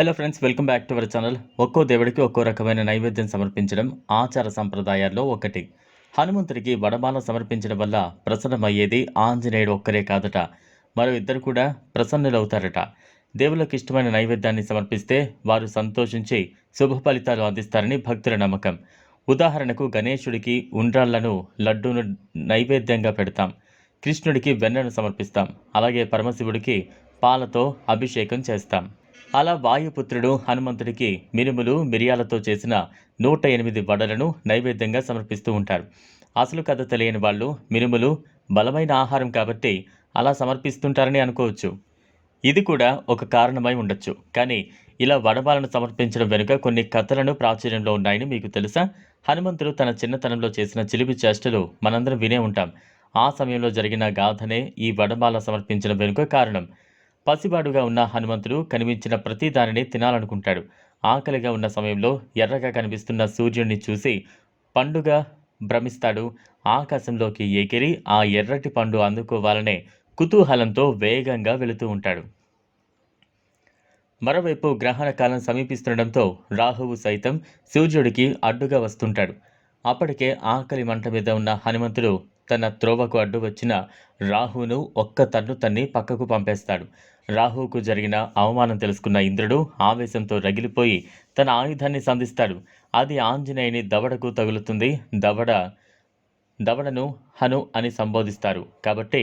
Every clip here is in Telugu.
Hello friends welcome back to our channel ఒక్కో దేవుడికి ఒక్కో రకమైన నైవేద్యం సమర్పించడం ఆచార సంప్రదాయాల్లో ఒకటి. హనుమంతుడికి వడమాల సమర్పించడం వల్ల ప్రసన్నమయ్యేది ఆంజనేయుడు ఒక్కరే కాదట. మరో ఇద్దరు కూడా ప్రసన్నులవుతారట. దేవులకు ఇష్టమైన నైవేద్యాన్ని సమర్పిస్తే వారు సంతోషించి శుభ ఫలితాలు అందిస్తారని భక్తుల నమ్మకం. ఉదాహరణకు గణేశుడికి ఉండ్రాళ్ళను లడ్డూను నైవేద్యంగా పెడతాం. కృష్ణుడికి వెన్నను సమర్పిస్తాం. అలాగే పరమశివుడికి పాలతో అభిషేకం చేస్తాం. అలా వాయుపుత్రుడు హనుమంతుడికి మినుములు మిరియాలతో చేసిన నూట ఎనిమిది వడలను నైవేద్యంగా సమర్పిస్తూ ఉంటారు అసలు కథ తెలియని వాళ్ళు మినుములు బలమైన ఆహారం కాబట్టి అలా సమర్పిస్తుంటారని అనుకోవచ్చు. ఇది కూడా ఒక కారణమై ఉండొచ్చు. కానీ ఇలా వడమాలను సమర్పించడం వెనుక కొన్ని కథలను ప్రాచుర్యంలో ఉన్నాయని మీకు తెలుసా? హనుమంతుడు తన చిన్నతనంలో చేసిన చిలిపి చేష్టలు మనందరం వినే ఉంటాం. ఆ సమయంలో జరిగిన గాథనే ఈ వడమాల సమర్పించడం వెనుక కారణం. పసిబాడుగా ఉన్న హనుమంతుడు కనిపించిన ప్రతి దానిని తినాలనుకుంటాడు. ఆకలిగా ఉన్న సమయంలో ఎర్రగా కనిపిస్తున్న సూర్యుడిని చూసి పండుగ భ్రమిస్తాడు. ఆకాశంలోకి ఎగిరి ఆ ఎర్రటి పండు అందుకోవాలనే కుతూహలంతో వేగంగా వెళుతూ ఉంటాడు. మరోవైపు గ్రహణ కాలం సమీపిస్తుండటంతో రాహువు సైతం సూర్యుడికి అడ్డుగా వస్తుంటాడు. అప్పటికే ఆకలి మంట మీద ఉన్న హనుమంతుడు తన త్రోవకు అడ్డు వచ్చిన రాహును ఒక్క తన్ను తన్ని పక్కకు పంపేస్తాడు. రాహుకు జరిగిన అవమానం తెలుసుకున్న ఇంద్రుడు ఆవేశంతో రగిలిపోయి తన ఆయుధాన్ని సంధిస్తాడు. అది ఆంజనేయుని దవడకు తగులుతుంది. దవడ దవడను హను అని సంబోధిస్తారు. కాబట్టి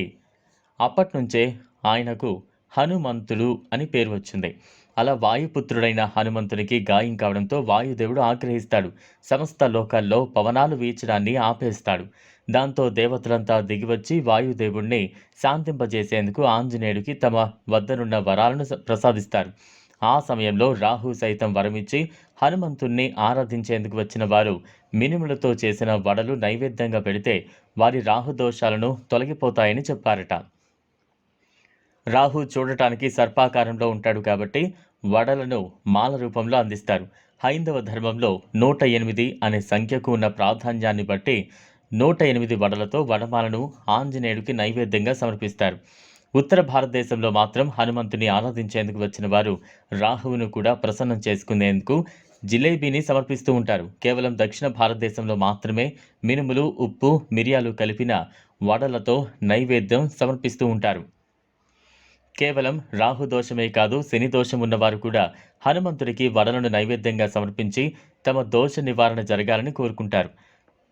అప్పట్నుంచే ఆయనకు హనుమంతుడు అని పేరు వచ్చింది. అలా వాయుపుత్రుడైన హనుమంతునికి గాయం కావడంతో వాయుదేవుడు ఆగ్రహిస్తాడు. సమస్త లోకాల్లో పవనాలు వీచడాన్ని ఆపేస్తాడు. దాంతో దేవతలంతా దిగివచ్చి వాయుదేవుణ్ణి శాంతింపజేసేందుకు ఆంజనేయుడికి తమ వద్దనున్న వరాలను ప్రసాదిస్తారు. ఆ సమయంలో రాహు సైతం వరమిచ్చి హనుమంతుణ్ణి ఆరాధించేందుకు వచ్చిన వారు మినుములతో చేసిన వడలు నైవేద్యంగా పెడితే వారి రాహు దోషాలను తొలగిపోతాయని చెప్పారట. రాహు చూడటానికి సర్పాకారంలో ఉంటాడు కాబట్టి వడలను మాల రూపంలో అందిస్తారు. హైందవ ధర్మంలో నూట ఎనిమిది అనే సంఖ్యకు ఉన్న ప్రాధాన్యాన్ని బట్టి నూట ఎనిమిది వడలతో వడమాలను ఆంజనేయుడికి నైవేద్యంగా సమర్పిస్తారు. ఉత్తర భారతదేశంలో మాత్రం హనుమంతుని ఆరాధించేందుకు వచ్చిన వారు రాహువును కూడా ప్రసన్నం చేసుకునేందుకు జిలేబీని సమర్పిస్తూ ఉంటారు. కేవలం దక్షిణ భారతదేశంలో మాత్రమే మినుములు ఉప్పు మిరియాలు కలిపిన వడలతో నైవేద్యం సమర్పిస్తూ ఉంటారు. కేవలం రాహు దోషమే కాదు శని దోషం ఉన్నవారు కూడా హనుమంతుడికి వడలను నైవేద్యంగా సమర్పించి తమ దోష నివారణ జరగాలని కోరుకుంటారు.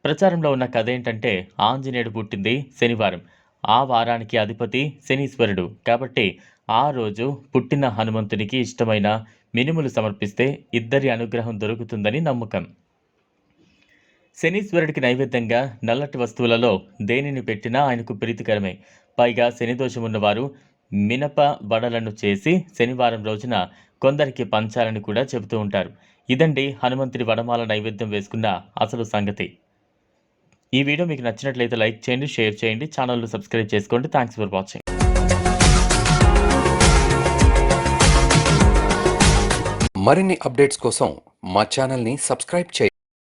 ప్రచారంలో ఉన్న కథ ఏంటంటే ఆంజనేయుడు పుట్టింది శనివారం. ఆ వారానికి అధిపతి శనీశ్వరుడు. కాబట్టి ఆ రోజు పుట్టిన హనుమంతునికి ఇష్టమైన మినుములు సమర్పిస్తే ఇద్దరి అనుగ్రహం దొరుకుతుందని నమ్మకం. శనీశ్వరుడికి నైవేద్యంగా నల్లటి వస్తువులలో దేనిని పెట్టినా ఆయనకు ప్రీతికరమే. పైగా శని దోషం ఉన్నవారు మినప వడలను చేసి శనివారం రోజున కొందరికి పంచాలని కూడా చెబుతూ ఉంటారు. ఇదండి హనుమంతుడి వడమాల నైవేద్యం వేసుకున్న అసలు సంగతి. ఈ వీడియో మీకు నచ్చినట్లయితే లైక్ చేయండి షేర్ చేయండి ఛానల్ను సబ్స్క్రైబ్ చేసుకోండి. Thanks for watching. మరిన్ని అప్డేట్స్ కోసం మా ఛానల్ని సబ్స్క్రైబ్ చేయండి.